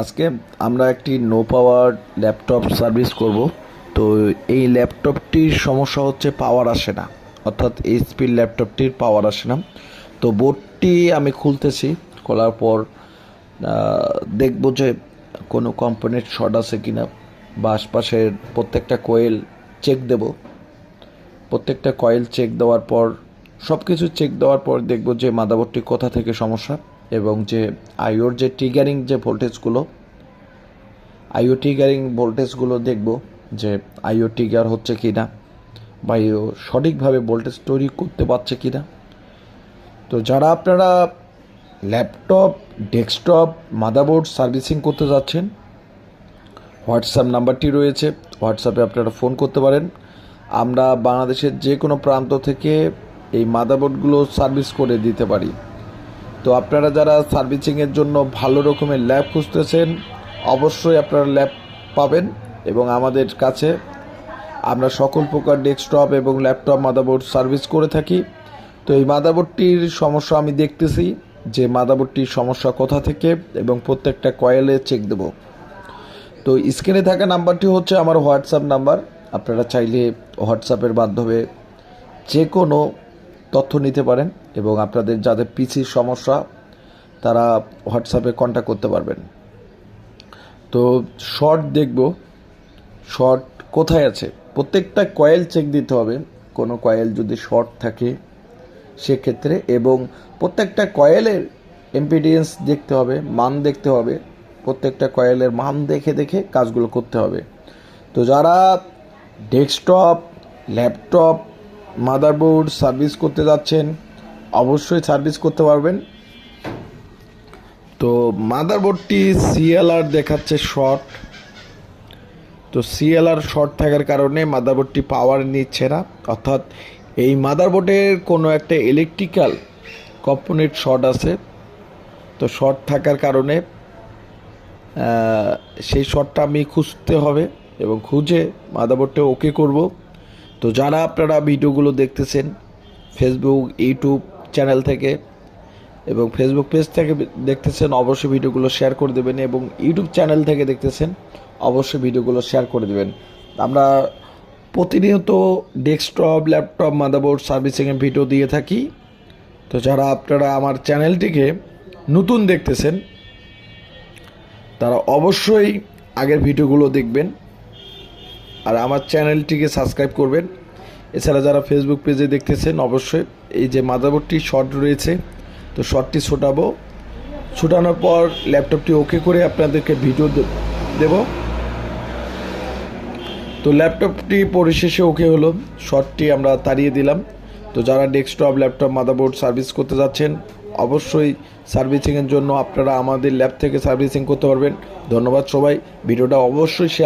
আজকে আমরা একটি নো পাওয়ার ল্যাপটপ সার্ভিস করব। তো এই ল্যাপটপটির সমস্যা হচ্ছে পাওয়ার আসে না। অর্থাৎ এইচপির ল্যাপটপটির পাওয়ার আসে না। তো বোর্ডটি আমি খুলতেছি। খোলার পর দেখব যে কোনো কম্পোনেন্ট শর্ট আছে কি না বা আশপাশের প্রত্যেকটা কয়েল চেক দেব। প্রত্যেকটা কয়েল চেক দেওয়ার পর সব কিছু চেক দেওয়ার পর দেখব যে মাদাবোর্ডটি কোথা থেকে সমস্যা। এবং যে আইওর যে ট্রিগারিং যে ভোল্টেজগুলো আইও ট্রিগারিং ভোল্টেজগুলো দেখব যে আইও ট্রিগার হচ্ছে কি না বা ইও সঠিকভাবে ভোল্টেজ তৈরি করতে পারছে কি না তো যারা আপনারা ল্যাপটপ ডেস্কটপ মাদাবোর্ড সার্ভিসিং করতে যাচ্ছেন হোয়াটসঅ্যাপ নাম্বারটি রয়েছে হোয়াটসঅ্যাপে আপনারা ফোন করতে পারেন। আমরা বাংলাদেশের যে কোনো প্রান্ত থেকে এই মাদাবোর্ডগুলো সার্ভিস করে দিতে পারি। তো আপনারা যারা সার্ভিসিংয়ের জন্য ভালো রকমের ল্যাব খুঁজতেছেন, অবশ্যই আপনারা ল্যাব পাবেন এবং আমাদের কাছে আমরা সকল প্রকার ডেস্কটপ এবং ল্যাপটপ মাদাবোর্ড সার্ভিস করে থাকি। তো এই মাদাবোর্ডটির সমস্যা আমি দেখতেছি যে মাদাবোর্ডটির সমস্যা কোথা থেকে এবং প্রত্যেকটা কয়েলে চেক দেবো। তো স্ক্রিনে থাকা নাম্বারটি হচ্ছে আমার হোয়াটসঅ্যাপ নাম্বার। আপনারা চাইলে হোয়াটসঅ্যাপের মাধ্যমে যে কোনো তথ্য নিতে পারেন এবং আপনাদের যাদের পিসির সমস্যা, তারা হোয়াটসঅ্যাপে কন্ট্যাক্ট করতে পারবেন। তো শর্ট দেখব শর্ট কোথায় আছে? প্রত্যেকটা কয়েল চেক দিতে হবে। কোনো কয়েল যদি শর্ট থাকে, সেক্ষেত্রে এবং প্রত্যেকটা কয়েলের এমপিডিয়েন্স দেখতে হবে, মান দেখতে হবে। প্রত্যেকটা কয়েলের মান দেখে দেখে কাজগুলো করতে হবে। তো যারা ডেস্কটপ ল্যাপটপ মাদারবোর্ড সার্ভিস করতে যাচ্ছেন, অবশ্যই সার্ভিস করতে পারবেন। তো মাদারবোর্ডটি সিএলআর দেখাচ্ছে শর্ট। তো সিএলআর শর্ট থাকার কারণে মাদারবোর্ডটি পাওয়ার নিচ্ছে না। অর্থাৎ এই মাদারবোর্ডের কোনো একটা ইলেকট্রিক্যাল কম্পোনেন্ট শর্ট আছে। তো শর্ট থাকার কারণে সেই শর্টটা আমি খুঁজতে হবে এবং খুঁজে মাদারবোর্ডটা ওকে করব। তো যারা আপনারা ভিডিওগুলো দেখতেছেন ফেসবুক ইউটিউব চ্যানেল থেকে এবং ফেসবুক পেজ থেকে দেখতেছেন, অবশ্যই ভিডিওগুলো শেয়ার করে দেবেন এবং ইউটিউব চ্যানেল থেকে দেখতেছেন, অবশ্যই ভিডিওগুলো শেয়ার করে দেবেন। আমরা প্রতিনিয়ত ডেস্কটপ ল্যাপটপ মাদারবোর্ড সার্ভিসিংয়ের ভিডিও দিয়ে থাকি। তো যারা আপনারা আমার চ্যানেলটিকে নতুন দেখতেছেন, তারা অবশ্যই আগের ভিডিওগুলো দেখবেন। আর আমার চ্যানেলটিকে সাবস্ক্রাইব করবেন। এছাড়া যারা ফেসবুক পেজে দেখতেছেন, অবশ্যই এই যে মাদারবোর্ডটি শর্ট রয়েছে, তো শর্টটি ছোটাবো। ছোটানোর পর ল্যাপটপটি ওকে করে আপনাদেরকে ভিডিও দেব। তো ল্যাপটপটি পরিশেষে ওকে হলো। শর্টটি আমরা তাড়িয়ে দিলাম। তো যারা ডেস্কটপ ল্যাপটপ মাদারবোর্ড সার্ভিস করতে যাচ্ছেন, অবশ্যই সার্ভিসিংয়ের জন্য আপনারা আমাদের ল্যাব থেকে সার্ভিসিং করতে পারবেন। ধন্যবাদ সবাই। ভিডিওটা অবশ্যই শেয়ার